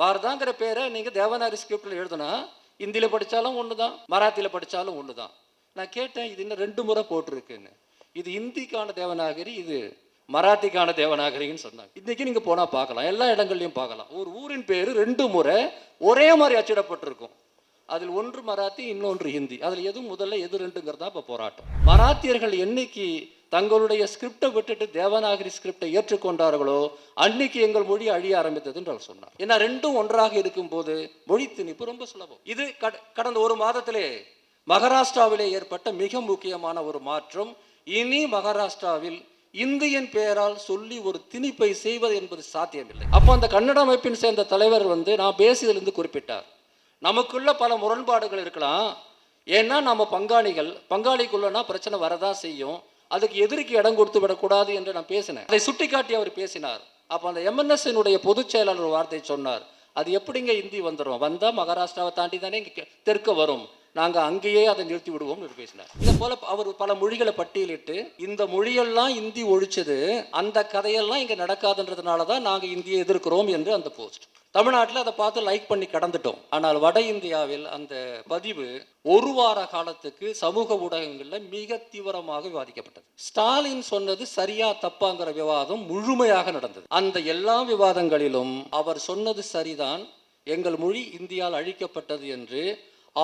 பாரதாங்கிற பேரை நீங்கள் தேவநாரி ஸ்கிரிப்டில் எழுதுனா ஹிந்தியில் படித்தாலும் ஒன்று தான் மராத்தியில் படித்தாலும் ஒன்று தான் நான் கேட்டேன் இது இன்னும் ரெண்டு முறை போட்டிருக்குன்னு. இது ஹிந்திக்கான தேவநாகரி இது மராத்திக்கான தேவநாகரின்னு சொன்னாங்க. இன்றைக்கி நீங்கள் போனால் பார்க்கலாம் எல்லா இடங்கள்லையும் பார்க்கலாம். ஒரு ஊரின் பேர் ரெண்டு முறை ஒரே மாதிரி அச்சிடப்பட்டிருக்கும். அதில் ஒன்று மராத்தி இன்னொன்று ஹிந்தி. அதில் எது முதல்ல எது ரெண்டுங்கிறது தான் இப்போ போராட்டம். மராத்தியர்கள் என்னைக்கு தங்களுடைய ஸ்கிரிப்டை விட்டுட்டு தேவநாகரி ஸ்கிரிப்டை ஏற்றுக்கொண்டார்களோ அன்னைக்கு எங்கள் மொழி அழிய ஆரம்பித்தது என்று அவர் சொன்னார். ஏன்னா ரெண்டும் ஒன்றாக இருக்கும்போது மொழி திணிப்பு ரொம்ப சுலபம். இது கட- கடந்த ஒரு மாதத்திலே மகாராஷ்டிராவிலே ஏற்பட்ட மிக முக்கியமான ஒரு மாற்றம். இனி மகாராஷ்டிராவில் இந்தியன் பெயரால் சொல்லி ஒரு திணிப்பை செய்வது என்பது சாத்தியமில்லை. அப்போ அந்த கன்னட அமைப்பின் சேர்ந்த தலைவர் வந்து நான் பேசியதிலிருந்து குறிப்பிட்டார். நமக்குள்ள பல முரண்பாடுகள் இருக்கலாம். ஏன்னா நம்ம பங்காளிகள் பங்காளிக்குள்ளனா பிரச்சனை வரதான் செய்யும். அதுக்கு எதிரிக்கு இடம் கொடுத்து விடக்கூடாது என்று நான் பேசினேன். அதை சுட்டிக்காட்டி அவர் பேசினார். அப்போ அந்த எம்என்எஸ்னுடைய பொதுச் செயலாளர் ஒரு வார்த்தை சொன்னார். அது எப்படிங்க இந்தி வந்துடும் வந்தால் மகாராஷ்டிராவை தாண்டி தானே இங்கே தெற்க வரும். நாங்கள் அங்கேயே அதை நிறுத்தி விடுவோம் என்று பேசினார். இதை போல அவர் பல மொழிகளை பட்டியலிட்டு இந்த மொழியெல்லாம் இந்தி ஒழிச்சது. அந்த கதையெல்லாம் இங்கே நடக்காதுன்றதுனால தான் நாங்கள் இந்தியை எதிர்க்கிறோம் என்று அந்த போஸ்ட். தமிழ்நாட்டில் அதை பார்த்து லைக் பண்ணி கடந்துட்டோம். ஆனால் வட இந்தியாவில் அந்த பதிவு ஒரு வார காலத்துக்கு சமூக ஊடகங்களில் மிக தீவிரமாக விவாதிக்கப்பட்டது. ஸ்டாலின் சொன்னது சரியா தப்பாங்கிற விவாதம் முழுமையாக நடந்தது. அந்த எல்லா விவாதங்களிலும் அவர் சொன்னது சரிதான். எங்கள் மொழி இந்தியால் அழிக்கப்பட்டது என்று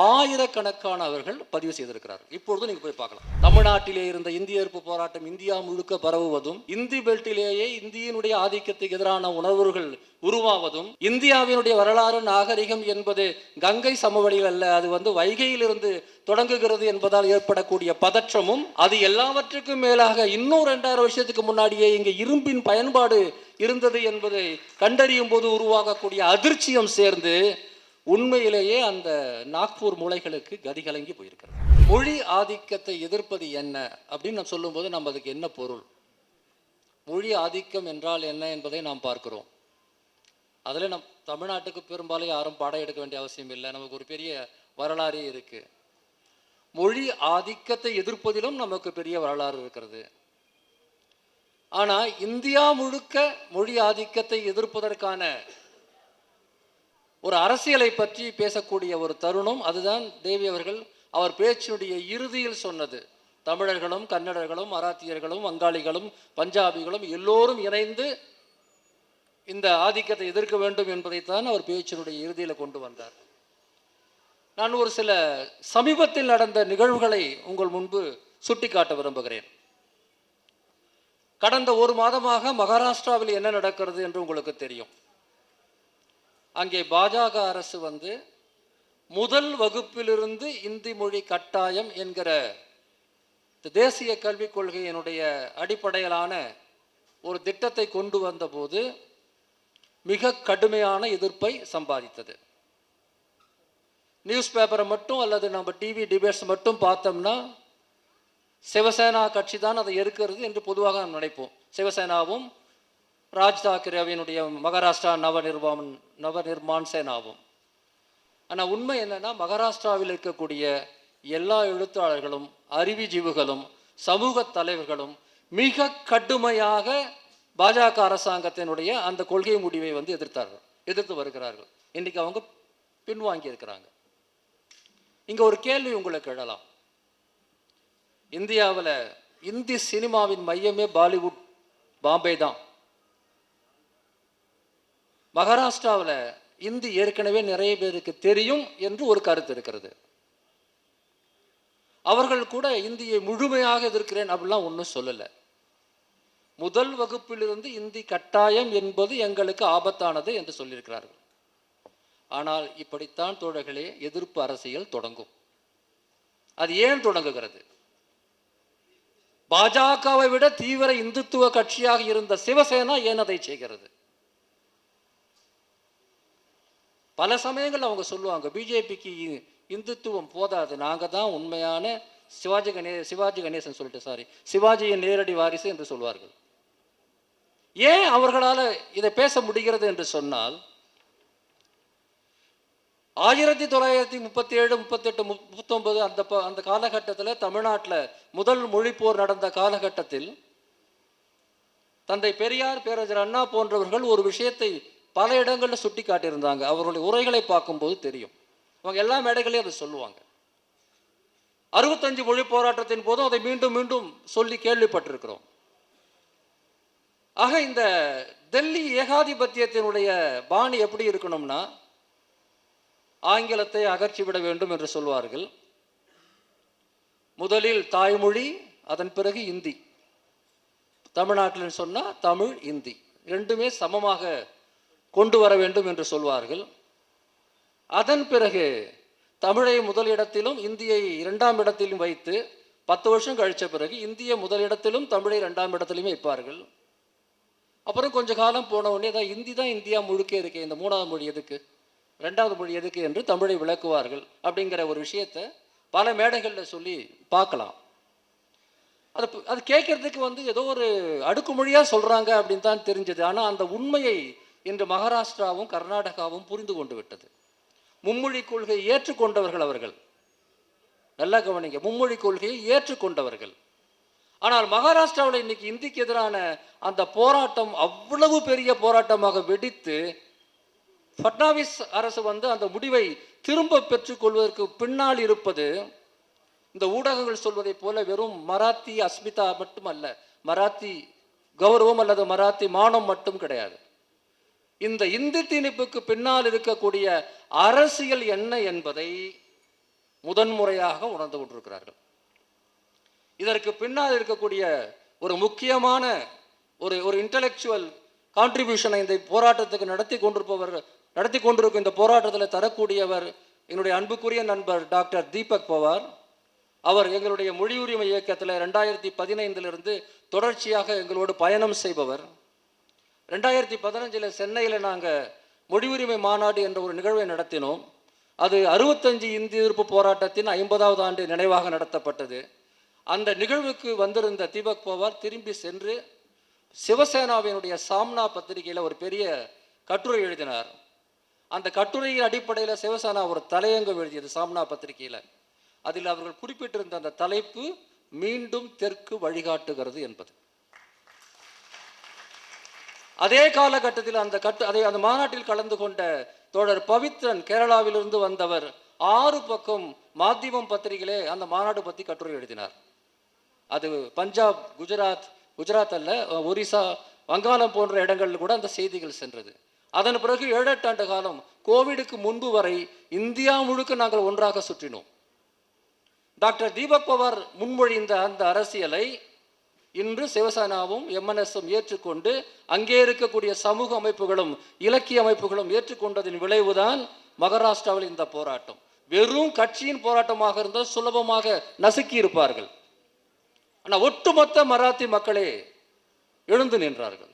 ஆயிரக்கணக்கானவர்கள் பதிவு செய்திருக்கிறார்கள். இப்பொழுது நீங்க போய் பார்க்கலாம். தமிழ்நாட்டிலே இருந்த இந்திய எதிர்ப்பு போராட்டம் இந்தியா முழுக்க பரவுவதும் இந்தி பெல்ட்டிலேயே இந்தியினுடைய ஆதிக்கத்துக்கு எதிரான உணர்வுகள் உருவாவதும் இந்தியாவினுடைய வரலாறு நாகரிகம் என்பது கங்கை சமவெளியில் அல்ல அது வந்து வைகையிலிருந்து தொடங்குகிறது என்பதால் ஏற்படக்கூடிய பதற்றமும் அது எல்லாவற்றுக்கும் மேலாக இன்னும் ரெண்டாயிரம் வருஷத்துக்கு முன்னாடியே இங்கு இரும்பின் பயன்பாடு இருந்தது என்பதை கண்டறியும் போது உருவாகக்கூடிய அதிர்ச்சியும் சேர்ந்து உண்மையிலேயே அந்த நாக்பூர் மூளைகளுக்கு கதிகலங்கி போயிருக்கிறது. மொழி ஆதிக்கத்தை எதிர்ப்பது என்ன அப்படின்னு நம்ம சொல்லும்போது நம்ம அதுக்கு என்ன பொருள்? மொழி ஆதிக்கம் என்றால் என்ன என்பதை நாம் பார்க்கிறோம். அதில் நம் தமிழ்நாட்டுக்கு பெரும்பாலும் யாரும் பாடம் எடுக்க வேண்டிய அவசியம் இல்லை. நமக்கு ஒரு பெரிய வரலாறே இருக்கு. மொழி ஆதிக்கத்தை எதிர்ப்பதிலும் நமக்கு பெரிய வரலாறு இருக்கிறது. ஆனால் இந்தியா முழுக்க மொழி ஆதிக்கத்தை எதிர்ப்பதற்கான ஒரு அரசியலை பற்றி பேசக்கூடிய ஒரு தருணம் அதுதான் தேவி அவர்கள் அவர் பேச்சினுடைய இறுதியில் சொன்னது. தமிழர்களும் கன்னடர்களும் மராத்தியர்களும் வங்காளிகளும் பஞ்சாபிகளும் எல்லோரும் இணைந்து இந்த ஆதிக்கத்தை எதிர்க்க வேண்டும் என்பதைத்தான் அவர் பேச்சினுடைய இறுதியில் கொண்டு வந்தார். நான் ஒரு சில சமீபத்தில் நடந்த நிகழ்வுகளை உங்கள் முன்பு சுட்டிக்காட்ட விரும்புகிறேன். கடந்த ஒரு மாதமாக மகாராஷ்டிராவில் என்ன நடக்கிறது என்று உங்களுக்கு தெரியும். அங்கே பாஜக அரசு வந்து முதல் வகுப்பிலிருந்து இந்தி மொழி கட்டாயம் என்கிற தேசிய கல்விக் கொள்கையினுடைய அடிப்படையிலான ஒரு திட்டத்தை கொண்டு வந்தபோது மிக கடுமையான எதிர்ப்பை சம்பாதித்தது. நியூஸ் பேப்பரை மட்டும் அல்லது நம்ம டிவி டிபேட்ஸ் மட்டும் பார்த்தோம்னா சிவசேனா கட்சி தான் அதை எதிர்க்கிறது என்று பொதுவாக நாம் நினைப்போம். சிவசேனாவும் ராஜ் தாக்கரேவினுடைய மகாராஷ்டிரா நவ நவநிர்மான் நவ நிர்மான் சேனாவும். ஆனால் உண்மை என்னென்னா மகாராஷ்டிராவில் இருக்கக்கூடிய எல்லா எழுத்தாளர்களும் அறிவிஜீவுகளும் சமூக தலைவர்களும் மிக கடுமையாக பாஜக அரசாங்கத்தினுடைய அந்த கொள்கை முடிவை வந்து எதிர்த்தார்கள் எதிர்த்து வருகிறார்கள். இன்றைக்கி அவங்க பின்வாங்கி இருக்கிறாங்க. இங்கே ஒரு கேள்வி உங்களுக்கு எழலாம். இந்தியாவில் இந்தி சினிமாவின் மையமே பாலிவுட் பாம்பே தான் மகாராஷ்டிராவில் இந்தி ஏற்கனவே நிறைய பேருக்கு தெரியும் என்று ஒரு கருத்து இருக்கிறது. அவர்கள் கூட இந்தியை முழுமையாக எதிர்க்கிறேன் அப்படிலாம் ஒன்றும் சொல்லலை. முதல் வகுப்பிலிருந்து இந்தி கட்டாயம் என்பது எங்களுக்கு ஆபத்தானது என்று சொல்லியிருக்கிறார்கள். ஆனால் இப்படித்தான் தோழர்களே எதிர்ப்பு அரசியல் தொடங்கும். அது ஏன் தொடங்குகிறது? பாஜகவை விட தீவிர இந்துத்துவ கட்சியாக இருந்த சிவசேனா ஏன் அதை செய்கிறது? பல சமயங்கள் அவங்க சொல்லுவாங்க பிஜேபிக்கு இந்துத்துவம் போதாது. நாங்கள் தான் உண்மையான சிவாஜி கணே சிவாஜி கணேசன் சொல்லிட்டு சாரி சிவாஜியின் நேரடி வாரிசு என்று சொல்வார்கள். ஏன் அவர்களால் இதை பேச முடிகிறது என்று சொன்னால் ஆயிரத்தி தொள்ளாயிரத்தி முப்பத்தி ஏழு முப்பத்தெட்டு முப்பத்தொன்பது அந்த ப- அந்த காலகட்டத்தில் தமிழ்நாட்டில் முதல் மொழிப்போர் நடந்த காலகட்டத்தில் தந்தை பெரியார் பேரறிஞர் அண்ணா போன்றவர்கள் ஒரு விஷயத்தை பல இடங்களில் சுட்டி காட்டியிருந்தாங்க அவர்களுடைய உரைகளை பார்க்கும்போது தெரியும். அவங்க எல்லா மேடைகளையும் அதை சொல்லுவாங்க. அறுபத்தஞ்சு மொழி போராட்டத்தின் போதும் அதை மீண்டும் மீண்டும் சொல்லி கேள்விப்பட்டிருக்கிறோம். ஆக இந்த டெல்லி ஏகாதிபத்தியத்தினுடைய பாணி எப்படி இருக்கணும்னா ஆங்கிலத்தை அகற்றிவிட வேண்டும் என்று சொல்வார்கள். முதலில் தாய்மொழி அதன் பிறகு இந்தி. தமிழ்நாட்டில் சொன்னால் தமிழ் இந்தி. ரெண்டுமே சமமாக கொண்டு வர வேண்டும் என்று சொல்வார்கள். அதன் பிறகு தமிழை முதலிடத்திலும் இந்தியை இரண்டாம் இடத்திலும் வைத்து பத்து வருஷம் கழித்த பிறகு இந்திய முதலிடத்திலும் தமிழை இரண்டாம் இடத்திலும் வைப்பார்கள். அப்புறம் கொஞ்ச காலம் போன உடனே தான் இந்தி தான் இந்தியா முழுக்க இருக்கு இந்த மூணாவது மொழி எதுக்கு? ரெண்டாவது மொழி எதுக்கு? என்று தமிழை விளக்குவார்கள். அப்படிங்கிற ஒரு விஷயத்தை பல மேடைகளில் சொல்லி பார்க்கலாம். அது அது கேட்கறதுக்கு வந்து ஏதோ ஒரு அடுக்குமொழியாக சொல்கிறாங்க அப்படின்னு தான் தெரிஞ்சது. ஆனால் அந்த உண்மையை இன்று மகாராஷ்டிராவும் கர்நாடகாவும் புரிந்து கொண்டு விட்டது. மும்மொழி கொள்கையை ஏற்றுக்கொண்டவர்கள் அவர்கள். நல்லா கவனிங்க மும்மொழி கொள்கையை ஏற்றுக்கொண்டவர்கள். ஆனால் மகாராஷ்டிராவில் இன்னைக்கு இந்திக்கு எதிரான அந்த போராட்டம் அவ்வளவு பெரிய போராட்டமாக வெடித்து ஃபட்னாவிஸ் அரசு வந்து அந்த முடிவை திரும்ப பெற்றுக்கொள்வதற்கு பின்னால் இருப்பது இந்த ஊடகங்கள் சொல்வதைப் போல வெறும் மராத்தி அஸ்மிதா மட்டுமல்ல மராத்தி கௌரவம் அல்லது மராத்தி மானம் மட்டும் கிடையாது. இந்த இந்தி திணிப்புக்கு பின்னால் இருக்கக்கூடிய அரசியல் என்ன என்பதை முதன்முறையாக உணர்ந்து கொண்டிருக்கிறார்கள். இதற்கு பின்னால் இருக்கக்கூடிய ஒரு முக்கியமான ஒரு ஒரு இன்டலெக்சுவல் கான்ட்ரிபியூஷனை இந்த போராட்டத்துக்கு நடத்தி கொண்டிருப்பவர் நடத்தி கொண்டிருக்கும் இந்த போராட்டத்தில் தரக்கூடியவர் என்னுடைய அன்புக்குரிய நண்பர் டாக்டர் தீபக் பவார். அவர் எங்களுடைய மொழி உரிமை இயக்கத்தில் ரெண்டாயிரத்தி பதினைந்திலிருந்து தொடர்ச்சியாக எங்களோடு பயணம் செய்பவர். ரெண்டாயிரத்தி பதினஞ்சில் சென்னையில் நாங்கள் மொழியுரிமை மாநாடு என்ற ஒரு நிகழ்வை நடத்தினோம். அது அறுபத்தஞ்சு இந்தி எதிர்ப்பு போராட்டத்தின் ஐம்பதாவது ஆண்டு நினைவாக நடத்தப்பட்டது. அந்த நிகழ்வுக்கு வந்திருந்த தீபக் பவார் திரும்பி சென்று சிவசேனாவினுடைய சாம்னா பத்திரிகையில் ஒரு பெரிய கட்டுரை எழுதினார். அந்த கட்டுரையின் அடிப்படையில் சிவசேனா ஒரு தலையங்கம் எழுதியது சாம்னா பத்திரிகையில். அதில் அவர்கள் குறிப்பிட்டிருந்த அந்த தலைப்பு மீண்டும் தெற்கு வழிகாட்டுகிறது என்பது. அதே காலகட்டத்தில் அந்த கட்டு அதை அந்த மாநாட்டில் கலந்து கொண்ட தோழர் பவித்ரன் கேரளாவிலிருந்து வந்தவர் ஆறு பக்கம் மாத்தியமம் பத்திரிகையிலே அந்த மாநாடு பற்றி கட்டுரை எழுதினார். அது பஞ்சாப் குஜராத் குஜராத் அல்ல ஒரிசா வங்காளம் போன்ற இடங்களில் கூட அந்த செய்திகள் சென்றது. அதன் பிறகு ஏழு ஆண்டு காலம் கோவிடுக்கு முன்பு வரை இந்தியா முழுக்க நாங்கள் ஒன்றாக சுற்றினோம். டாக்டர் தீபக் பவார் முன்மொழிந்த அந்த அரசியலை இன்று சிவசேனாவும் எம்என்எஸும் ஏற்றுக்கொண்டு அங்கே இருக்கக்கூடிய சமூக அமைப்புகளும் இலக்கிய அமைப்புகளும் ஏற்றுக்கொண்டதின் விளைவுதான் மகாராஷ்டிராவில் இந்த போராட்டம். வெறும் கட்சியின் போராட்டமாக இருந்தால் சுலபமாக நசுக்கி இருப்பார்கள் ஆனால் ஒட்டுமொத்த மராத்தி மக்களே எழுந்து நின்றார்கள்.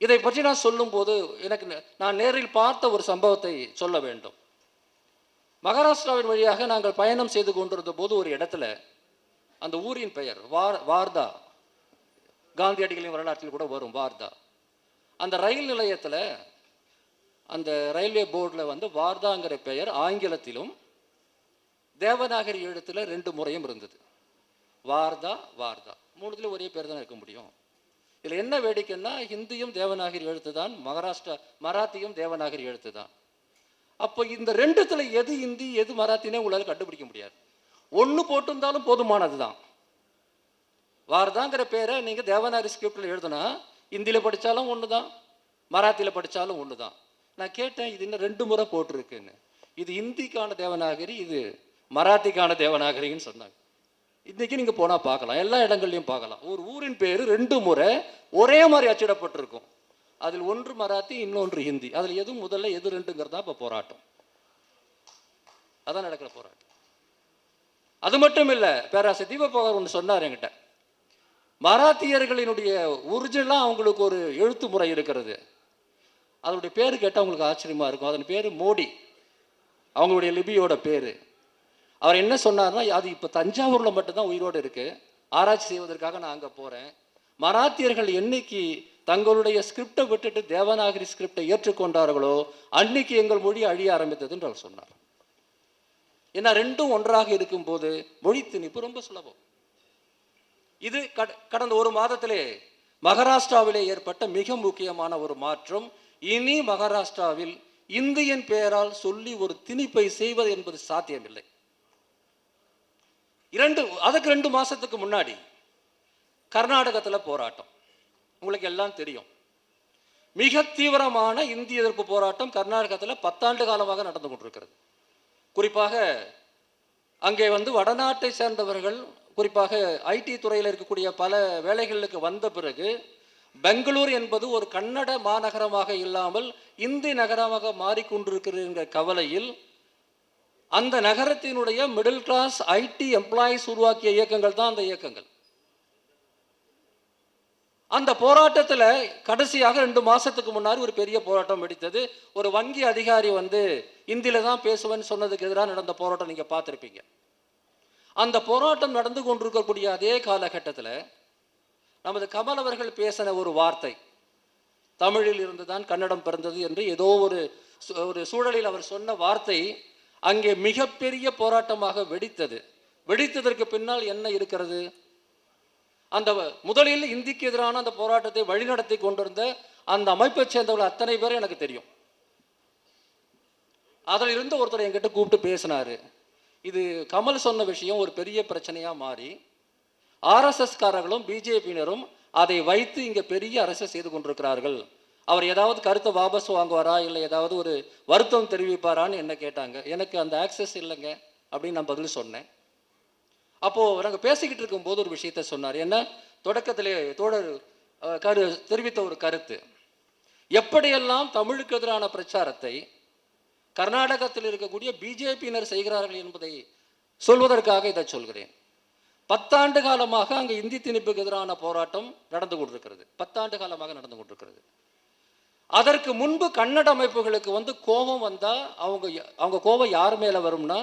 இதை பற்றி நான் சொல்லும்போது எனக்கு நான் நேரில் பார்த்த ஒரு சம்பவத்தை சொல்ல வேண்டும். மகாராஷ்டிராவின் வழியாக நாங்கள் பயணம் செய்து கொண்டிருந்த போது ஒரு இடத்துல அந்த ஊரின் பெயர் வார் வார்தா காந்தியடிகளின் வரலாற்றில் கூட வரும் வார்தா. அந்த ரயில் நிலையத்தில் அந்த ரயில்வே போர்டில் வந்து வார்தாங்கிற பெயர் ஆங்கிலத்திலும் தேவநாகரி எழுத்தில் ரெண்டு முறையும் இருந்தது. வார்தா வார்தா. மூணுத்துல ஒரே பேர் தான் இருக்க முடியும். இதில் என்ன வேடிக்கைன்னா ஹிந்தியும் தேவநாகரி எழுத்து தான் மகாராஷ்டிரா மராத்தியும் தேவநாகரி எழுத்து தான். அப்போ இந்த ரெண்டுத்தில் எது ஹிந்தி எது மராத்தினே உங்களால் கண்டுபிடிக்க முடியாது. ஒன்று போட்டிருந்தாலும் போதுமானது தான் வார்தாங்கிற பேரை நீங்கள் தேவநாரி ஸ்கிரிப்டில் எழுதுனா ஹிந்தியில் படித்தாலும் ஒன்று தான் மராத்தியில் படித்தாலும் ஒன்று தான் நான் கேட்டேன் இது இன்னும் ரெண்டு முறை போட்டிருக்குன்னு. இது ஹிந்திக்கான தேவநாகரி இது மராத்திக்கான தேவநாகரின்னு சொன்னாங்க. இன்னைக்கு நீங்கள் போனால் பார்க்கலாம் எல்லா இடங்கள்லையும் பார்க்கலாம். ஒரு ஊரின் பேர் ரெண்டு முறை ஒரே மாதிரி அச்சிடப்பட்டிருக்கும். அதில் ஒன்று மராத்தி இன்னொன்று ஹிந்தி. அதில் எது முதல்ல எது ரெண்டுங்கிறது தான் இப்போ போராட்டம். அதான் நடக்கிற போராட்டம். அது மட்டும் இல்லை பேராசை தீபபகர் ஒன்று சொன்னார் என்கிட்ட. மராத்தியர்களினுடைய ஒரிஜினலாக அவங்களுக்கு ஒரு எழுத்து முறை இருக்கிறது. அதனுடைய பேர் கேட்டால் அவங்களுக்கு ஆச்சரியமாக இருக்கும். அதன் பேர் மோடி. அவங்களுடைய லிபியோட பேர். அவர் என்ன சொன்னார்னா அது இப்போ தஞ்சாவூரில் மட்டும்தான் உயிரோடு இருக்குது ஆராய்ச்சி செய்வதற்காக நான் அங்கே போகிறேன் மராத்தியர்கள் என்னைக்கு தங்களுடைய ஸ்கிரிப்டை விட்டுட்டு தேவநாகரி ஸ்கிரிப்டை ஏற்றுக்கொண்டார்களோ அன்னைக்கு எங்கள் மொழி அழிய ஆரம்பித்ததுன்னு அவர் சொன்னார். ஏன்னா ரெண்டும் ஒன்றாக இருக்கும்போது மொழி திணிப்பு ரொம்ப சுலபம். இது கட- கடந்த ஒரு மாதத்திலே மகாராஷ்டிராவிலே ஏற்பட்ட மிக முக்கியமான ஒரு மாற்றம். இனி மகாராஷ்டிராவில் இந்தியன் பெயரால் சொல்லி ஒரு திணிப்பை செய்வது என்பது சாத்தியமில்லை. இரண்டு அதுக்கு ரெண்டு மாசத்துக்கு முன்னாடி கர்நாடகத்தில் போராட்டம். உங்களுக்கு எல்லாம் தெரியும். மிக தீவிரமான இந்திய எதிர்ப்பு போராட்டம் கர்நாடகத்தில் பத்தாண்டு காலமாக நடந்து கொண்டிருக்கிறது. குறிப்பாக அங்கே வந்து வடநாட்டை சேர்ந்தவர்கள் குறிப்பாக ஐடி துறையில் இருக்கக்கூடிய பல வேலைகளுக்கு வந்த பிறகு பெங்களூர் என்பது ஒரு கன்னட மாநகரமாக இல்லாமல் இந்தி நகரமாக மாறிக்கொண்டிருக்கிற கவலையில் அந்த நகரத்தினுடைய மிடில் கிளாஸ் ஐடி எம்ப்ளாயிஸ் உருவாக்கிய இயக்கங்கள் தான் அந்த இயக்கங்கள். அந்த போராட்டத்தில் கடைசியாக ரெண்டு மாசத்துக்கு முன்னாடி ஒரு பெரிய போராட்டம் வெடித்தது. ஒரு வங்கி அதிகாரி வந்து இந்தியில தான் பேசுவேன்னு சொன்னதுக்கு எதிராக நடந்த போராட்டம் நீங்க பார்த்துருப்பீங்க. அந்த போராட்டம் நடந்து கொண்டிருக்கக்கூடிய அதே காலகட்டத்தில் நமது கமல் அவர்கள் பேசின ஒரு வார்த்தை தமிழில் இருந்து தான் கன்னடம் பிறந்தது என்று ஏதோ ஒரு சு- ஒரு சூழலில் அவர் சொன்ன வார்த்தை அங்கே மிகப்பெரிய போராட்டமாக வெடித்தது. வெடித்ததற்கு பின்னால் என்ன இருக்கிறது? அந்த முதலில் இந்திக்கு எதிரான அந்த போராட்டத்தை வழிநடத்தி கொண்டிருந்த அந்த அமைப்பைச் சேர்ந்தவர்கள் அத்தனை பேரும் எனக்கு தெரியும். அதில் இருந்து ஒருத்தர் என்கிட்ட கூப்பிட்டு பேசினாரு. இது கமல் சொன்ன விஷயம் ஒரு பெரிய பிரச்சனையாக மாறி ஆர்எஸ்எஸ்காரர்களும் பிஜேபியினரும் அதை வைத்து இங்கே பெரிய அரசியல் செய்து கொண்டிருக்கிறார்கள். அவர் ஏதாவது கருத்தை வாபஸ் வாங்குவாரா? இல்லை ஏதாவது ஒரு வருத்தம் தெரிவிப்பாரான்னு என்ன கேட்டாங்க? எனக்கு அந்த ஆக்சஸ் இல்லைங்க அப்படின்னு நான் பதில் சொன்னேன். அப்போது நாங்கள் பேசிக்கிட்டு இருக்கும்போது ஒரு விஷயத்த சொன்னார். என்ன? தொடக்கத்திலே தோழர் கரு தெரிவித்த ஒரு கருத்து. எப்படியெல்லாம் தமிழுக்கு எதிரான பிரச்சாரத்தை கர்நாடகத்தில் இருக்கக்கூடிய பிஜேபியினர் செய்கிறார்கள் என்பதை சொல்வதற்காக இதை சொல்கிறேன். பத்தாண்டு காலமாக அங்கே இந்தி திணிப்புக்கு எதிரான போராட்டம் நடந்து கொண்டிருக்கிறது. பத்தாண்டு காலமாக நடந்து கொண்டிருக்கிறது. அதற்கு முன்பு கன்னட அமைப்புகளுக்கு வந்து கோபம் வந்தால் அவங்க அவங்க கோபம் யார் மேலே வரும்னா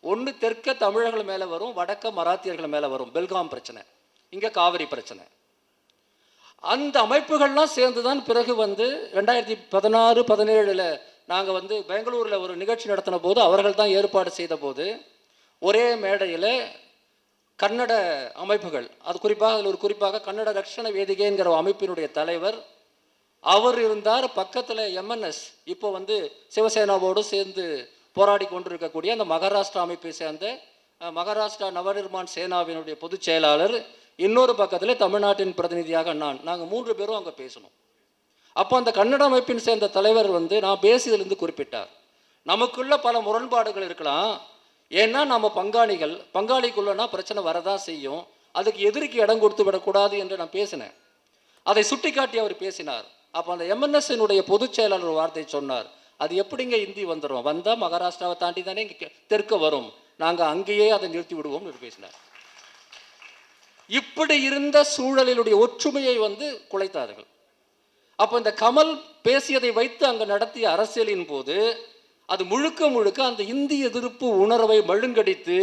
ஒன்று தெற்க தமிழர்கள் மேலே வரும் வடக்க மராத்தியர்கள் மேலே வரும். பெல்காம் பிரச்சனை. இங்கே காவிரி பிரச்சனை. அந்த அமைப்புகள்லாம் சேர்ந்து தான் பிறகு வந்து ரெண்டாயிரத்தி பதினாறு பதினேழில் நாங்கள் வந்து பெங்களூரில் ஒரு நிகழ்ச்சி நடத்தின போது அவர்கள் தான் ஏற்பாடு செய்த போது ஒரே மேடையில் கன்னட அமைப்புகள் அது குறிப்பாக அதில் ஒரு குறிப்பாக கன்னட ரக்ஷண வேதிகைங்கிற அமைப்பினுடைய தலைவர் அவர் இருந்தார். பக்கத்தில் எம்என்எஸ் இப்போ வந்து சிவசேனாவோடு சேர்ந்து போராடி கொண்டிருக்கக்கூடிய அந்த மகாராஷ்டிரா அமைப்பை சேர்ந்த மகாராஷ்டிரா நவநிர்மாண் சேனாவினுடைய பொதுச் செயலாளர் இன்னொரு பக்கத்தில் தமிழ்நாட்டின் பிரதிநிதியாக நான் நாங்கள் மூன்று பேரும் அங்கே பேசணும். அப்போ அந்த கன்னட அமைப்பின் சேர்ந்த தலைவர் வந்து நான் பேசியதிலிருந்து குறிப்பிட்டார். நமக்குள்ள பல முரண்பாடுகள் இருக்கலாம். ஏன்னா நம்ம பங்காளிகள் பங்காளிக்குள்ளனா பிரச்சனை வரதான் செய்யும். அதுக்கு எதிரிக்கு இடம் கொடுத்து விடக்கூடாது என்று நான் பேசினேன். அதை சுட்டிக்காட்டி அவர் பேசினார். அப்போ அந்த எம்என்எஸ்னுடைய பொதுச் செயலாளர் ஒரு வார்த்தை சொன்னார். அது எப்படிங்க இந்தி வந்துடும் வந்தால் மகாராஷ்டிராவை தாண்டி தானே இங்கே தெற்க வரும். நாங்கள் அங்கேயே அதை நிறுத்தி விடுவோம் என்று பேசினார். இப்படி இருந்த சூழலினுடைய ஒற்றுமையை வந்து குலைத்தார்கள். அப்போ இந்த கமல் பேசியதை வைத்து அங்கே நடத்திய அரசியலின் போது அது முழுக்க முழுக்க அந்த இந்தி எதிர்ப்பு உணர்வை மழுங்கடித்து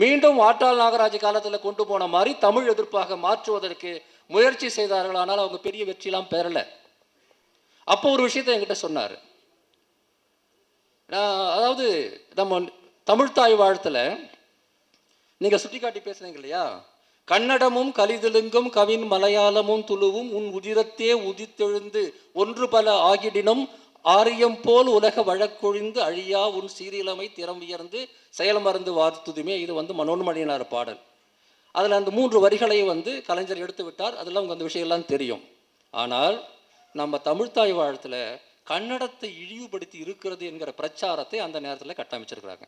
மீண்டும் ஆட்டாள் நாகராஜ் காலத்தில் கொண்டு போன மாதிரி தமிழ் எதிர்ப்பாக மாற்றுவதற்கு முயற்சி செய்தார்கள். ஆனால் அவங்க பெரிய வெற்றிலாம் பெறலை. அப்போ ஒரு விஷயத்தை என்கிட்ட சொன்னார். நான் அதாவது நம்ம தமிழ்தாய் வாழ்த்துல நீங்கள் சுட்டிக்காட்டி பேசுனீங்க இல்லையா? கன்னடமும் கலிதெலுங்கும் கவின் மலையாளமும் துளுவும் உன் உதிரத்தே உதித்தெழுந்து ஒன்று பல ஆகிடினும் ஆரியம் போல் உலக வழக்கொழிந்து அழியா உன் சீரியலமை திறம் உயர்ந்து செயல் மறந்து வார்த்துதுமே. இது வந்து மனோன்மணியினார் பாடல். அதில் அந்த மூன்று வரிகளை வந்து கலைஞர் எடுத்து விட்டார். அதெல்லாம் அவங்க அந்த விஷயம்லாம் தெரியும். ஆனால் நம்ம தமிழ்தாய் வாழ்த்தில் கன்னடத்தை இழிவுபடுத்தி இருக்கிறது என்கிற பிரச்சாரத்தை அந்த நேரத்தில் கட்டமைச்சிருக்கிறாங்க.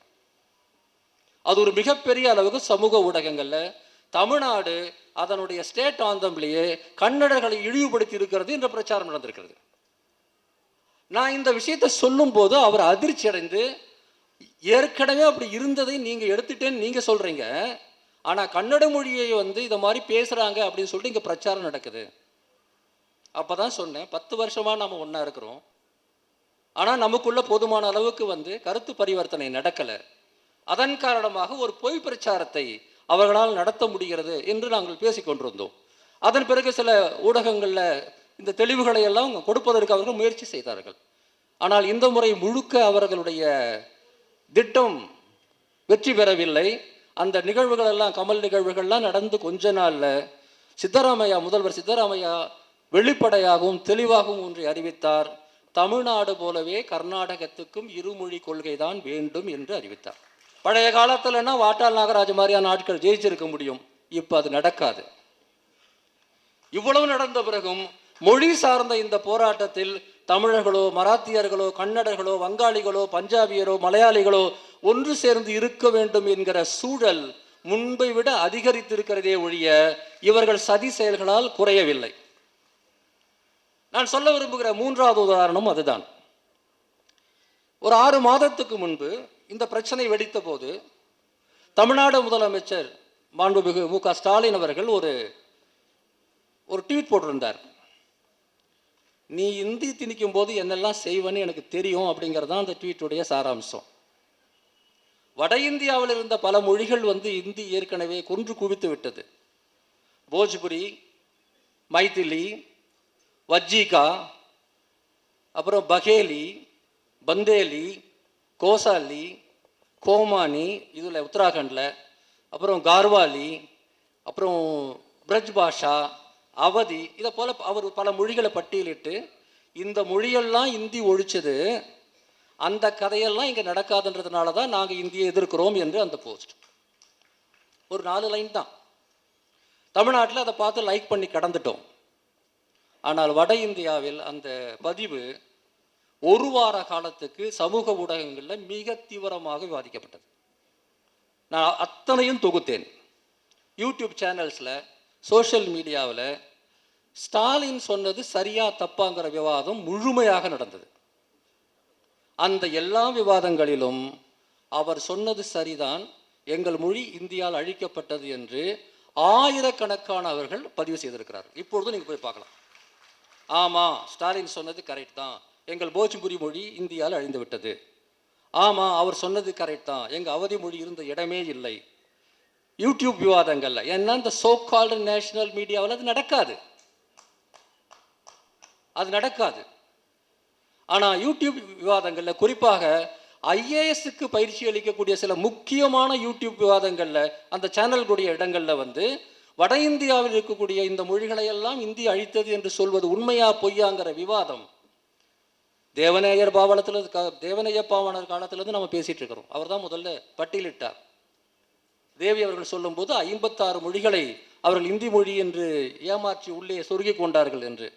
அது ஒரு மிகப்பெரிய அளவுக்கு சமூக ஊடகங்களில் தமிழ்நாடு அதனுடைய ஸ்டேட் ஆந்தம்லேயே கன்னடர்களை இழிவுபடுத்தி இருக்கிறது என்ற பிரச்சாரம் நடந்திருக்கிறது. நான் இந்த விஷயத்தை சொல்லும்போது அவர் அதிர்ச்சி அடைந்து ஏற்கனவே அப்படி இருந்ததை நீங்கள் எடுத்துட்டேன்னு நீங்கள் சொல்கிறீங்க ஆனால் கன்னட மொழியை வந்து இதை மாதிரி பேசுகிறாங்க அப்படின்னு சொல்லிட்டு இங்கே பிரச்சாரம் நடக்குது. அப்போ தான் சொன்னேன் பத்து வருஷமாக நம்ம ஒன்றா இருக்கிறோம். ஆனால் நமக்குள்ளே போதுமான அளவுக்கு வந்து கருத்து பரிவர்த்தனை நடக்கல. அதன் காரணமாக ஒரு பொய் பிரச்சாரத்தை அவர்களால் நடத்த முடிகிறது என்று நாங்கள் பேசிக்கொண்டிருந்தோம் அதன் பிறகு சில ஊடகங்களில் இந்த தெளிவுகளை எல்லாம் கொடுப்பதற்கு அவர்கள் முயற்சி செய்தார்கள். ஆனால் இந்த முறை முழுக்க அவர்களுடைய திட்டம் வெற்றி பெறவில்லை. அந்த நிகழ்வுகள் எல்லாம் கமல் நிகழ்வுகள்லாம் நடந்து கொஞ்ச நாளில் சித்தராமையா முதல்வர் சித்தராமையா வெளிப்படையாகவும் தெளிவாகவும் ஒன்றை அறிவித்தார். தமிழ்நாடு போலவே கர்நாடகத்துக்கும் இருமொழி கொள்கை தான் வேண்டும் என்று அறிவித்தார். பழைய காலத்துலன்னா வாட்டாள் நாகராஜ் மாதிரியான ஆட்கள் ஜெயிச்சிருக்க முடியும். இப்போ அது நடக்காது. இவ்வளவு நடந்த பிறகும் மொழி சார்ந்த இந்த போராட்டத்தில் தமிழர்களோ மராத்தியர்களோ கன்னடர்களோ வங்காளிகளோ பஞ்சாபியரோ மலையாளிகளோ ஒன்று சேர்ந்து இருக்க வேண்டும் என்கிற சூழல் முன்பை விட அதிகரித்திருக்கிறதே ஒழிய இவர்கள் சதி செயல்களால் குறையவில்லை. நான் சொல்ல விரும்புகிற மூன்றாவது உதாரணம் அதுதான். ஒரு ஆறு மாதத்துக்கு முன்பு இந்த பிரச்சனை வெடித்த போது தமிழ்நாடு முதலமைச்சர் மாண்புமிகு மு க ஸ்டாலின் அவர்கள் ஒரு ஒரு ட்வீட் போட்டிருந்தார். நீ இந்தி திணிக்கும் போது என்னெல்லாம் செய்வேன்னு எனக்கு தெரியும் அப்படிங்கிறது தான் அந்த ட்வீட்டுடைய சாராம்சம். வட இந்தியாவில் இருந்த பல மொழிகள் வந்து இந்தி ஏற்கனவே கொன்று குவித்து விட்டது. போஜ்புரி மைதிலி வஜ்ஜிகா அப்புறம் பகேலி பந்தேலி கோசாலி கோமானி இதில் உத்தராகண்டில் அப்புறம் கார்வாலி அப்புறம் பிரஜ் பாஷா அவதி இதை போல் அவர் பல மொழிகளை பட்டியலிட்டு இந்த மொழியெல்லாம் இந்தி ஒழிச்சது அந்த கதையெல்லாம் இங்கே நடக்காதுன்றதுனால தான் நாங்கள் இந்தியை எதிர்க்கிறோம் என்று அந்த போஸ்ட். ஒரு நாலு லைன் தான். தமிழ்நாட்டில் அதை பார்த்து லைக் பண்ணி கடந்துட்டோம். ஆனால் வட இந்தியாவில் அந்த பதிவு ஒரு வார காலத்துக்கு சமூக ஊடகங்களில் மிக தீவிரமாக விவாதிக்கப்பட்டது. நான் அத்தனையும் தொகுத்தேன். யூடியூப் சேனல்ஸில் சோஷியல் மீடியாவில் ஸ்டாலின் சொன்னது சரியா தப்பாங்கிற விவாதம் முழுமையாக நடந்தது. அந்த எல்லா விவாதங்களிலும் அவர் சொன்னது சரிதான் எங்கள் மொழி இந்தியாவில் அழிக்கப்பட்டது என்று ஆயிரக்கணக்கானவர்கள் பதிவு செய்திருக்கிறார்கள். இப்பொழுது நீங்கள் போய் பார்க்கலாம். ஆமாம் ஸ்டாலின் சொன்னது கரெக்ட் தான். எங்கள் போஜ்புரி மொழி இந்தியாவில் அழிந்துவிட்டது. ஆமாம் அவர் சொன்னது கரெக்ட் தான். எங்கள் அவதி மொழி இருந்த இடமே இல்லை. யூடியூப் விவாதங்கள்ல ஏன்னா இந்த சோ கால்டு நேஷனல் மீடியாவில் அது நடக்காது. அது நடக்காது. ஆனால் யூடியூப் விவாதங்களில் குறிப்பாக ஐஏஎஸ்க்கு பயிற்சி அளிக்கக்கூடிய சில முக்கியமான யூடியூப் விவாதங்களில் அந்த சேனல்களுடைய இடங்களில் வந்து வட இந்தியாவில் இருக்கக்கூடிய இந்த மொழிகளை எல்லாம் இந்தி அழித்தது என்று சொல்வது உண்மையா பொய்யாங்கிற விவாதம். தேவநேயர் பாவனத்தில் தேவநேய பாவனர் காலத்திலேருந்து நம்ம பேசிகிட்டு இருக்கிறோம் அவர் தான் முதல்ல பட்டியலிட்டார். தேவி அவர்கள் சொல்லும்போது ஐம்பத்தாறு மொழிகளை அவர்கள் இந்தி மொழி என்று ஏமாற்றி உள்ளே சொருகி கொண்டார்கள் என்று.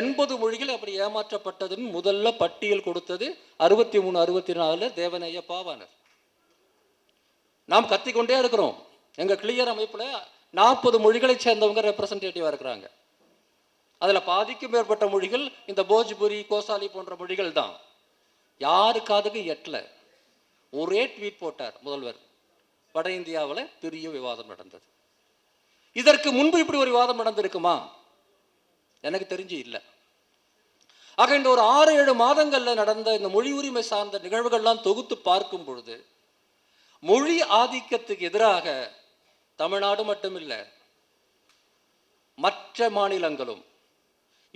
எண்பது மொழிகள் அப்படி ஏமாற்றப்பட்டதுன்னு முதல்ல பட்டியல் கொடுத்தது அறுபத்தி மூணு அறுபத்தி நாலு தேவநேய பாவானர். நாம் கத்திக்கொண்டே இருக்கிறோம். எங்கள் கிளியர் அமைப்பில் நாற்பது மொழிகளை சேர்ந்தவங்க ரெப்ரசன்டேட்டிவாக இருக்கிறாங்க. அதில் பாதிக்கும் மேற்பட்ட மொழிகள் இந்த போஜ்புரி கோசாலி போன்ற மொழிகள் தான் யாருக்காதுக்கு எட்டல. ஒரே ட்வீட் போட்டார் முதல்வர். வட இந்தியாவில் பெரிய விவாதம் நடந்தது. இதற்கு முன்பு இப்படி ஒரு விவாதம் நடந்திருக்குமா? எனக்கு தெரிஞ்சு இல்லை. ஆக இந்த ஒரு ஆறு ஏழு மாதங்களில் நடந்த இந்த மொழி உரிமை சார்ந்த நிகழ்வுகள்லாம் தொகுத்து பார்க்கும் பொழுது மொழி ஆதிக்கத்துக்கு எதிராக தமிழ்நாடு மட்டுமில்லை மற்ற மாநிலங்களும்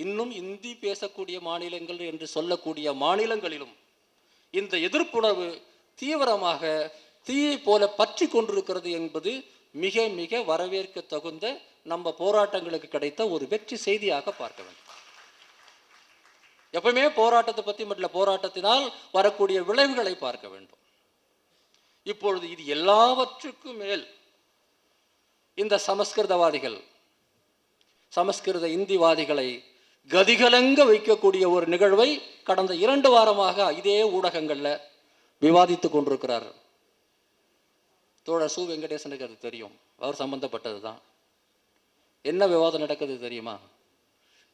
இன்னும் இந்தி பேசக்கூடிய மாநிலங்கள் என்று சொல்லக்கூடிய மாநிலங்களிலும் இந்த எதிர்ப்புணர்வு தீவிரமாக தீயை போல பற்றி கொண்டிருக்கிறது என்பது மிக மிக வரவேற்க தகுந்த நம்ம போராட்டங்களுக்கு கிடைத்த ஒரு வெற்றி செய்தியாக பார்க்க வேண்டும். எப்பவுமே போராட்டத்தை பற்றி மட்டும் போராட்டத்தினால் வரக்கூடிய விளைவுகளை பார்க்க வேண்டும். இப்பொழுது இது எல்லாவற்றுக்கும் மேல் இந்த சமஸ்கிருதவாதிகள் சமஸ்கிருத இந்திவாதிகளை கதிகலங்க வைக்கக்கூடிய ஒரு நிகழ்வை கடந்த இரண்டு வாரமாக இதே ஊடகங்களில் விவாதித்து கொண்டிருக்கிறார். தோழர் சு. வெங்கடேசனுக்கு அது தெரியும். அவர் சம்பந்தப்பட்டது தான். என்ன விவாதம் நடக்குது தெரியுமா?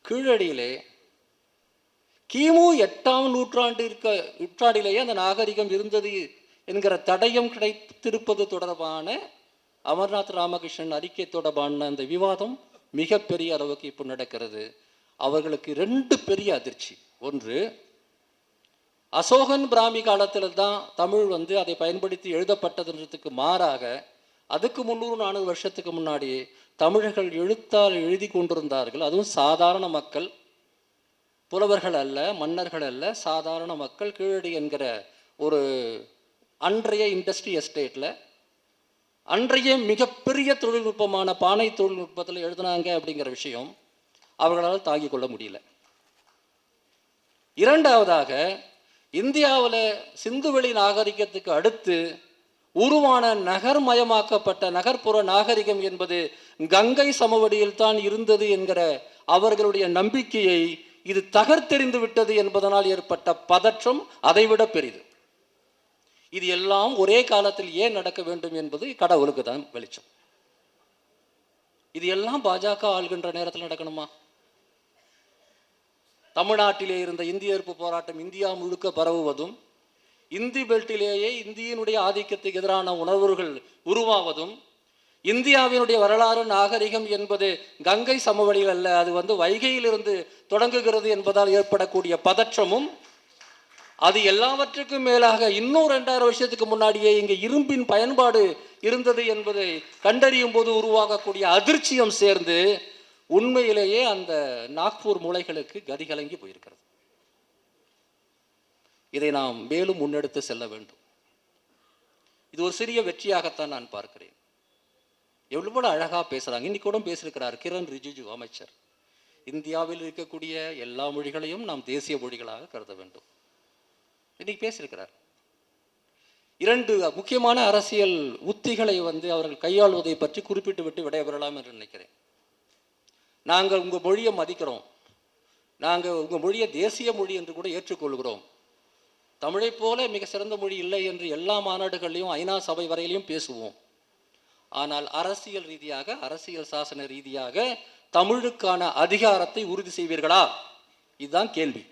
கீழடியிலே கிமு எட்டாம் நூற்றாண்டு இருக்க நூற்றாண்டிலேயே அந்த நாகரிகம் இருந்தது என்கிற தடயம் கிடைத்திருப்பது தொடர்பான அமர்நாத் ராமகிருஷ்ணன் அறிக்கை தொடர்பான அந்த விவாதம் மிகப்பெரிய அளவுக்கு இப்போ நடக்கிறது. அவர்களுக்கு ரெண்டு பெரிய அதிர்ச்சி. ஒன்று அசோகன் பிராமி காலத்தில் தான் தமிழ் வந்து அதை பயன்படுத்தி எழுதப்பட்டதுன்றதுக்கு மாறாக அதுக்கு முந்நூறு நானூறு வருஷத்துக்கு முன்னாடி தமிழர்கள் எழுத்தால் எழுதி கொண்டிருந்தார்கள். அதுவும் சாதாரண மக்கள் புலவர்கள் அல்ல மன்னர்கள் அல்ல சாதாரண மக்கள் கீழடி என்கிற ஒரு அன்றைய இண்டஸ்ட்ரி எஸ்டேட்டில் அன்றைய மிகப்பெரிய தொழில்நுட்பமான பானை தொழில்நுட்பத்தில் எழுதினாங்க அப்படிங்கிற விஷயம். அவர்களால் தாங்கிக் கொள்ள முடியல. இரண்டாவதாக இந்தியாவில் சிந்துவெளி நாகரிகத்துக்கு அடுத்து உருவான நகர்மயமாக்கப்பட்ட நகர்ப்புற நாகரிகம் என்பது கங்கை சமவெளியில் தான் இருந்தது என்கிற அவர்களுடைய நம்பிக்கையை இது தகர்த்தெறிந்து விட்டது என்பதனால் ஏற்பட்ட பதற்றம் அதைவிட பெரிது. இது எல்லாம் ஒரே காலத்தில் ஏன் நடக்க வேண்டும் என்பது கடவுளுக்கு தான் வெளிச்சம். இது எல்லாம் பாஜக ஆள்கின்ற நேரத்தில் நடக்கணுமா? தமிழ்நாட்டிலே இருந்த இந்திய எதிர்ப்பு போராட்டம் இந்தியா முழுக்க பரவுவதும் இந்தி பெல்ட்டிலேயே இந்தியினுடைய ஆதிக்கத்துக்கு எதிரான உணர்வுகள் உருவாவதும் இந்தியாவினுடைய வரலாறு நாகரிகம் என்பது கங்கை சமவெளியில் அல்ல அது வந்து வைகையிலிருந்து தொடங்குகிறது என்பதால் ஏற்படக்கூடிய பதற்றமும் அது எல்லாவற்றுக்கும் மேலாக இன்னும் ரெண்டாயிரம் வருஷத்துக்கு முன்னாடியே இங்கே இரும்பின் பயன்பாடு இருந்தது என்பதை கண்டறியும் போது உருவாகக்கூடிய அதிர்ச்சியும் சேர்ந்து உண்மையிலேயே அந்த நாக்பூர் மூளைகளுக்கு கதி கலங்கி போயிருக்கிறது. இதை நாம் மேலும் முன்னெடுத்து செல்ல வேண்டும். இது ஒரு சிறிய வெற்றியாகத்தான் நான் பார்க்கிறேன். எவ்வளவு அழகா பேசுறாங்க. இன்னைக்கு கூட பேசியிருக்கிறார் கிரண் ரிஜிஜு அமைச்சர். இந்தியாவில் இருக்கக்கூடிய எல்லா மொழிகளையும் நாம் தேசிய மொழிகளாக கருத வேண்டும். இன்னைக்கு பேசியிருக்கிறார். இரண்டு முக்கியமான அரசியல் உத்திகளை வந்து அவர்கள் கையாள்வதை பற்றி குறிப்பிட்டு விட்டு விடைபெறலாம் என்று நினைக்கிறேன். நாங்கள் உங்கள் மொழியை மதிக்கிறோம். நாங்கள் உங்கள் மொழியை தேசிய மொழி என்று கூட ஏற்றுக்கொள்கிறோம். தமிழைப் போல மிக சிறந்த மொழி இல்லை என்று எல்லா மாநாடுகளிலும் ஐநா சபை வரையிலையும் பேசுவோம். ஆனால் அரசியல் ரீதியாக அரசியல் சாசன ரீதியாக தமிழுக்கான அதிகாரத்தை உறுதி செய்வீர்களா? இதுதான் கேள்வி.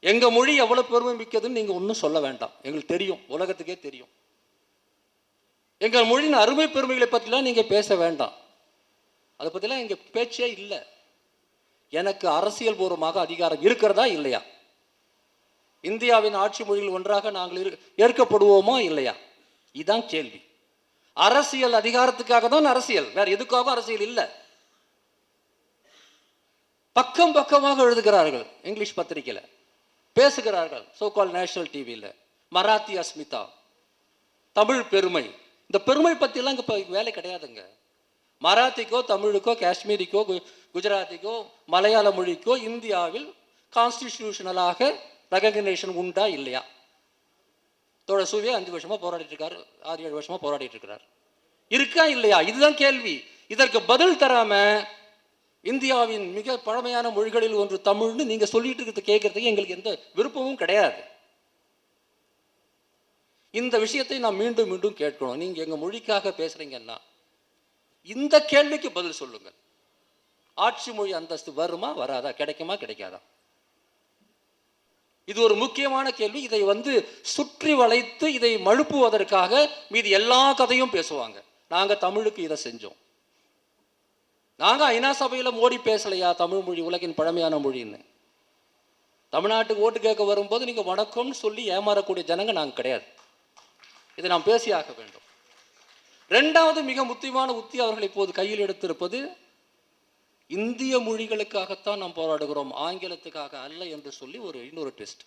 எங்கள் மொழி எவ்வளவு பெருமை மிக்கதுன்னு நீங்கள் ஒன்றும் சொல்ல வேண்டாம். எங்களுக்கு தெரியும். உலகத்துக்கே தெரியும். எங்கள் மொழியின் அருமை பெருமைகளை பற்றிலாம் நீங்கள் பேச வேண்டாம். அதை பற்றிலாம் இங்கே பேச்சே இல்லை. எனக்கு அரசியல் பூர்வமாக அதிகாரம் இருக்கிறதா இல்லையா? இந்தியாவின் ஆட்சி மொழிகள் ஒன்றாக நாங்கள் இரு- ஏற்கப்படுவோமா இல்லையா? இதுதான் கேள்வி. அரசியல் அதிகாரத்துக்காக தான் அரசியல் வேற எதுக்காகவும் அரசியல் இல்லை? பக்கம் பக்கமாக எழுதுகிறார்கள் இங்கிலீஷ் பத்திரிகையில். பேசுகிறார்கள் சோகால் நேஷனல் டிவியில் மராத்தி அஸ்மிதா தமிழ் பெருமை. இந்த பெருமை பற்றிலாம் இங்கே இப்போ வேலை கிடையாதுங்க. மராத்திக்கோ தமிழுக்கோ காஷ்மீரிக்கோ கு- குஜராத்திக்கோ மலையாள மொழிக்கோ இந்தியாவில் கான்ஸ்டிடியூஷனலாக ரெகக்னேஷன் உண்டா இல்லையா? தோட சூவே அஞ்சு வருஷமாக போராடிட்டு இருக்காரு ஆறு ஏழு வருஷமாக போராடிட்டு இருக்கிறார் இருக்கா இல்லையா? இதுதான் கேள்வி. இதற்கு பதில் தராம இந்தியாவின் மிக பழமையான மொழிகளில் ஒன்று தமிழ்னு நீங்க சொல்லிட்டு இருக்கிறது கேட்கறதுக்கு எங்களுக்கு எந்த விருப்பமும் கிடையாது. இந்த விஷயத்தை நாம் மீண்டும் மீண்டும் கேட்கணும். நீங்க எங்க மொழிக்காக பேசுறீங்கன்னா இந்த கேள்விக்கு பதில் சொல்லுங்க ஆட்சி மொழி அந்தஸ்து வருமா வராதா? கிடைக்குமா? கிடைக்காதா? இது ஒரு முக்கியமான கேள்வி. இதை வந்து சுற்றி வளைத்து இதை மழுப்புவதற்காக மீதி எல்லா கதையும் பேசுவாங்க. நாங்க தமிழுக்கு இதை செஞ்சோம். நாங்க ஐநா சபையில மோடி பேசலையா தமிழ் மொழி உலகின் பழமையான மொழின்னு? தமிழ்நாட்டுக்கு ஓட்டு கேட்க வரும்போது நீங்க வணக்கம்னு சொல்லி ஏமாறக்கூடிய ஜனங்க நாங்க கிடையாது. இதை நாம் பேசியாக வேண்டும். ரெண்டாவது மிக முக்கியமான உத்தி அவர்கள் இப்போது கையில் எடுத்திருப்பது இந்திய மொழிகளுக்காகத்தான் நாம் போராடுகிறோம் ஆங்கிலத்துக்காக அல்ல என்று சொல்லி ஒரு இன்னொரு டெஸ்ட்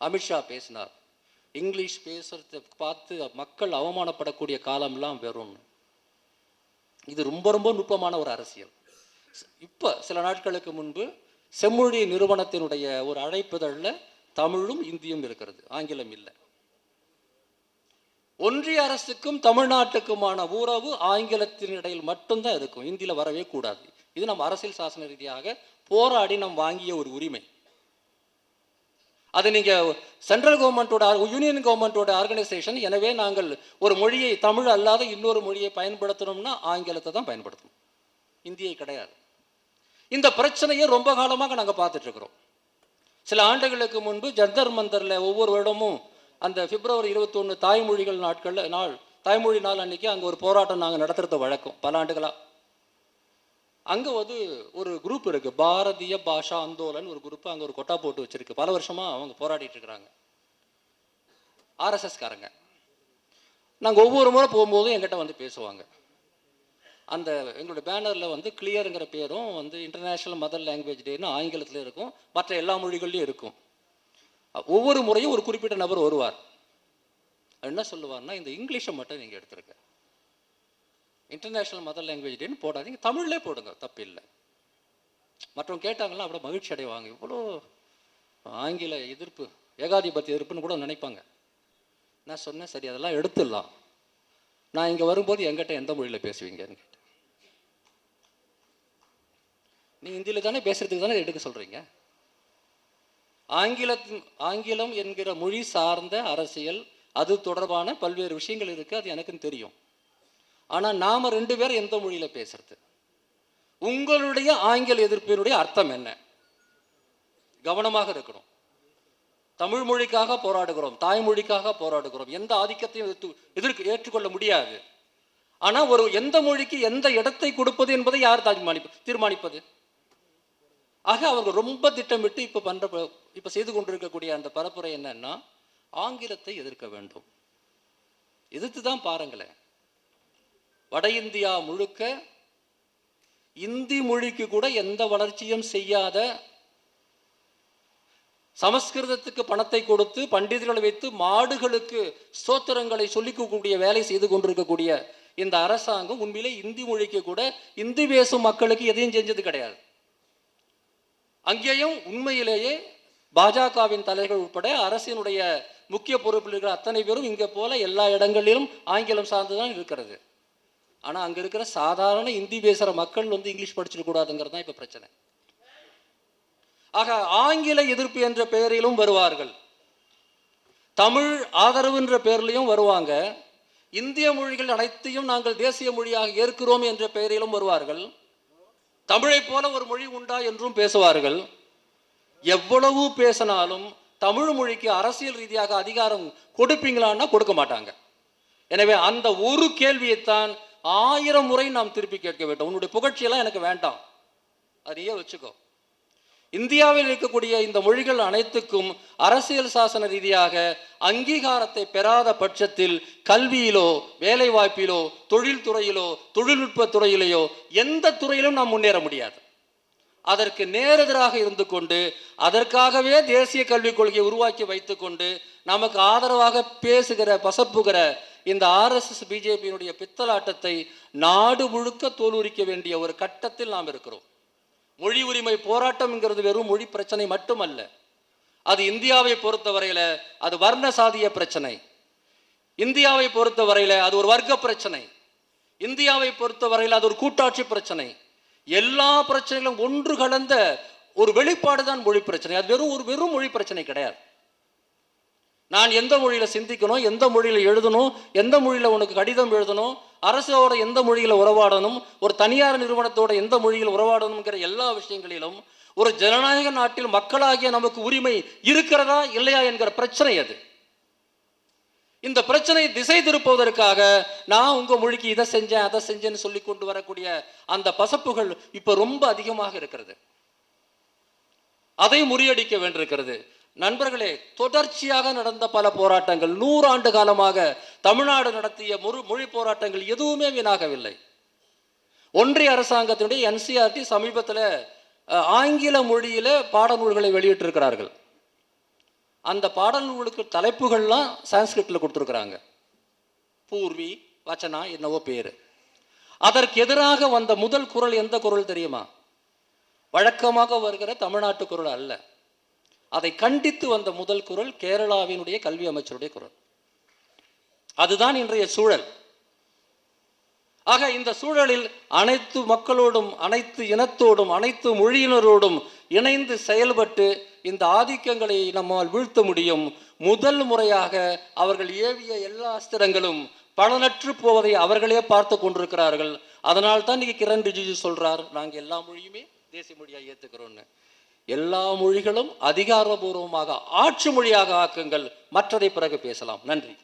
அமித்ஷா பேசினார் இங்கிலீஷ் பேசுறத பார்த்து மக்கள் அவமானப்படக்கூடிய காலம்லாம் வெறும்னு இது ரொம்ப ரொம்ப நுட்பமான ஒரு அரசியல். இப்போ சில நாட்களுக்கு முன்பு செம்மொழி நிறுவனத்தினுடைய ஒரு அழைப்புதழில் தமிழும் இந்தியும் இருக்கிறது ஆங்கிலம் இல்லை. ஒன்றிய அரசுக்கும் தமிழ்நாட்டுக்குமான உறவு ஆங்கிலத்தின் இடையில் மட்டும்தான் இருக்கும். இந்தியில் வரவே கூடாது. இது நம்ம அரசியல் சாசன ரீதியாக போராடி நாம் வாங்கிய ஒரு உரிமை. அது நீங்கள் சென்ட்ரல் கவர்மெண்ட்டோட யூனியன் கவர்மெண்ட்டோட ஆர்கனைசேஷன் எனவே நாங்கள் ஒரு மொழியை தமிழ் அல்லாத இன்னொரு மொழியை பயன்படுத்தணும்னா ஆங்கிலத்தை தான் பயன்படுத்தணும். இந்தியை கிடையாது. இந்த பிரச்சனையை ரொம்ப காலமாக நாங்கள் பார்த்துட்டு இருக்கிறோம். சில ஆண்டுகளுக்கு முன்பு ஜந்தர் மந்தரில் ஒவ்வொரு வருடமும் அந்த பிப்ரவரி இருபத்தொன்று தாய்மொழிகள் நாட்களில் நாள் தாய்மொழி நாள் அன்னைக்கு அங்கே ஒரு போராட்டம் நாங்கள் நடத்துறது வழக்கம் பல ஆண்டுகளாக அங்கே வந்து ஒரு குரூப் இருக்குது பாரதிய பாஷா அந்தோலன் ஒரு குரூப் அங்கே ஒரு கொட்டா போட்டு வச்சுருக்கு. பல வருஷமாக அவங்க போராடிட்டு இருக்கிறாங்க. ஆர்எஸ்எஸ்காரங்க நாங்கள் ஒவ்வொரு முறை போகும்போதும் எங்கிட்ட வந்து பேசுவாங்க. அந்த எங்களுடைய பேனரில் வந்து கிளியருங்கிற பேரும் வந்து இன்டர்நேஷனல் மதர் லாங்குவேஜ் டேன்னு ஆங்கிலத்தில் இருக்கும். மற்ற எல்லா மொழிகள்லையும் இருக்கும். ஒவ்வொரு முறையும் ஒரு குறிப்பிட்ட நபர் வருவார். என்ன சொல்லுவார்னா இந்த இங்கிலீஷை மட்டும் நீங்கள் எடுத்துருங்க. இன்டர்நேஷ்னல் மதர் லாங்குவேஜ் டேன்னு போடாதீங்க. தமிழ்லே போடுங்க தப்பு இல்லை மற்றவங்க கேட்டாங்கன்னா அவ்வளோ மகிழ்ச்சி அடைவாங்க. இவ்வளோ ஆங்கில எதிர்ப்பு ஏகாதிபத்திய எதிர்ப்புன்னு கூட நினைப்பாங்க. நான் சொன்னேன் சரி அதெல்லாம் எடுத்துடலாம். நான் இங்கே வரும்போது என்கிட்ட எந்த மொழியில் பேசுவீங்கன்னு கேட்டேன். நீ ஹிந்தியில் தானே பேசுறதுக்கு தானே எடுக்க சொல்கிறீங்க ஆங்கிலத்தின் ஆங்கிலம் என்கிற மொழி சார்ந்த அரசியல் அது தொடர்பான பல்வேறு விஷயங்கள் இருக்குது அது எனக்கும் தெரியும். ஆனால் நாம் ரெண்டு பேரும் எந்த மொழியில் பேசுறது? உங்களுடைய ஆங்கில எதிர்ப்பினுடைய அர்த்தம் என்ன? கவனமாக இருக்கணும். தமிழ் மொழிக்காக போராடுகிறோம் தாய்மொழிக்காக போராடுகிறோம் எந்த ஆதிக்கத்தையும் எதிர்த்து எதிர்க்க ஏற்றுக்கொள்ள முடியாது. ஆனால் ஒரு எந்த மொழிக்கு எந்த இடத்தை கொடுப்பது என்பதை யார் தீர்மானிப்பு தீர்மானிப்பது? ஆக அவங்க ரொம்ப திட்டமிட்டு இப்போ பண்ணுற இப்போ செய்து கொண்டிருக்கக்கூடிய அந்த பரப்புரை என்னன்னா ஆங்கிலத்தை எதிர்க்க வேண்டும். எதிர்த்து தான் பாருங்களேன் வட இந்தியா முழுக்க இந்தி மொழிக்கு கூட எந்த வளர்ச்சியும் செய்யாத சமஸ்கிருதத்துக்கு பணத்தை கொடுத்து பண்டிதர்களை வைத்து மாடுகளுக்கு ஸ்தோத்திரங்களை சொல்லிக்கக்கூடிய வேலை செய்து கொண்டிருக்கக்கூடிய இந்த அரசாங்கம் உண்மையிலே இந்தி மொழிக்கு கூட இந்தி பேசும் மக்களுக்கு எதையும் செஞ்சது கிடையாது. அங்கேயும் உண்மையிலேயே பாஜகவின் தலைகள் உட்பட அரசினுடைய முக்கிய பொறுப்பில் இருக்கிற அத்தனை பேரும் இங்கே போல எல்லா இடங்களிலும் ஆங்கிலம் சார்ந்துதான் இருக்கிறது. ஆனால் அங்கே இருக்கிற சாதாரண இந்தி பேசுகிற மக்கள் வந்து இங்கிலீஷ் படிச்சிடக்கூடாதுங்கிறது தான் இப்போ பிரச்சனை. ஆக ஆங்கில எதிர்ப்பு என்ற பெயரிலும் வருவார்கள். தமிழ் ஆதரவு என்ற பெயரிலையும் வருவாங்க. இந்திய மொழிகள் அனைத்தையும் நாங்கள் தேசிய மொழியாக ஏற்கிறோம் என்ற பெயரிலும் வருவார்கள். தமிழைப் போல ஒரு மொழி உண்டா என்றும் பேசுவார்கள். எவ்வளவு பேசினாலும் தமிழ் மொழிக்கு அரசியல் ரீதியாக அதிகாரம் கொடுப்பீங்களான்னா கொடுக்க மாட்டாங்க. எனவே அந்த ஒரு கேள்வியைத்தான் ஆயிரம் முறை நாம் திருப்பி கேட்க வேண்டும். உன்னுடைய புகழ்ச்சியெல்லாம் எனக்கு வேண்டாம். அதையே வச்சுக்கோ. இந்தியாவில் இருக்கக்கூடிய இந்த மொழிகள் அனைத்துக்கும் அரசியல் சாசன ரீதியாக அங்கீகாரத்தை பெறாத பட்சத்தில் கல்வியிலோ வேலைவாய்ப்பிலோ தொழில்துறையிலோ தொழில்நுட்ப துறையிலேயோ எந்த துறையிலும் நாம் முன்னேற முடியாது. அதற்கு நேரெதிராக இருந்து கொண்டு அதற்காகவே தேசிய கல்விக் கொள்கையை உருவாக்கி வைத்துக்கொண்டு நமக்கு ஆதரவாக பேசுகிற பசப்புகிற இந்த ஆர்எஸ்எஸ் பிஜேபியினுடைய பித்தலாட்டத்தை நாடு முழுக்க தோலுரிக்க வேண்டிய ஒரு கட்டத்தில் நாம் இருக்கிறோம். மொழி உரிமை போராட்டம்ங்கிறது வெறும் மொழி பிரச்சனை மட்டுமல்ல. அது இந்தியாவை பொறுத்தவரையில் அது வர்ண சாதிய பிரச்சனை. இந்தியாவை பொறுத்தவரையில் அது ஒரு வர்க்க பிரச்சனை. இந்தியாவை பொறுத்தவரையில் அது ஒரு கூட்டாட்சி பிரச்சனை. எல்லா பிரச்சனைகளும் ஒன்று கலந்த ஒரு வெளிப்பாடு தான் மொழி பிரச்சனை. அது வெறும் ஒரு வெறும் மொழி பிரச்சனை கிடையாது. நான் எந்த மொழியில் சிந்திக்கணும் எந்த மொழியில் எழுதணும் எந்த மொழியில் உனக்கு கடிதம் எழுதணும் அரசோட எந்த மொழியில் உறவாடணும் ஒரு தனியார் நிறுவனத்தோட எந்த மொழியில் உறவாடணுங்கிற எல்லா விஷயங்களிலும் ஒரு ஜனநாயக நாட்டில் மக்களாகிய நமக்கு உரிமை இருக்கிறதா இல்லையா என்கிற பிரச்சனை அது. இந்த பிரச்சனையை திசை திருப்புவதற்காக நான் உங்க மொழிக்கு இதை செஞ்சேன் அதை செஞ்சேன்னு சொல்லி கொண்டு வரக்கூடிய அந்த பசப்புகள் இப்ப ரொம்ப அதிகமாக இருக்கிறது. அதை முறியடிக்க வேண்டியிருக்கிறது. நண்பர்களே தொடர்ச்சியாக நடந்த பல போராட்டங்கள் நூறாண்டு காலமாக தமிழ்நாடு நடத்திய மொழி மொழி போராட்டங்கள் எதுவுமே வீணாகவில்லை. ஒன்றிய அரசாங்கத்தினுடைய என்சிஆர்டி சமீபத்தில் ஆங்கில மொழியில பாடநூல்களை வெளியிட்டிருக்கிறார்கள். அந்த பாடல் நூலுக்கு தலைப்புகள்லாம் சான்ஸ்கிரிட்டில் கொடுத்துருக்குறாங்க. பூர்வி வச்சனா என்னவோ பேர். அதற்கு எதிராக வந்த முதல் குரல் எந்த குரல் தெரியுமா? வழக்கமாக வருகிற தமிழ்நாட்டு குரல் அல்ல. அதை கண்டித்து வந்த முதல் குரல் கேரளாவினுடைய கல்வி அமைச்சருடைய குரல். அதுதான் இன்றைய சூழல். ஆக இந்த சூழலில் அனைத்து மக்களோடும் அனைத்து இனத்தோடும் அனைத்து மொழியினரோடும் இணைந்து செயல்பட்டு இந்த ஆதிக்கங்களை நம்மால் வீழ்த்த முடியும். முதல் முறையாக அவர்கள் ஏவிய எல்லா அஸ்திரங்களும் பலனற்று போவதை அவர்களே பார்த்து கொண்டிருக்கிறார்கள். அதனால் தான் இன்னைக்கு கிரண் ரிஜிஜு சொல்றார் நாங்கள் எல்லா மொழியுமே தேசிய மொழியாக ஏற்றுக்கிறோன்னு எல்லா மொழிகளும் அதிகாரபூர்வமாக ஆட்சி மொழியாக ஆக்குங்கள். மற்றதை பிறகு பேசலாம். நன்றி.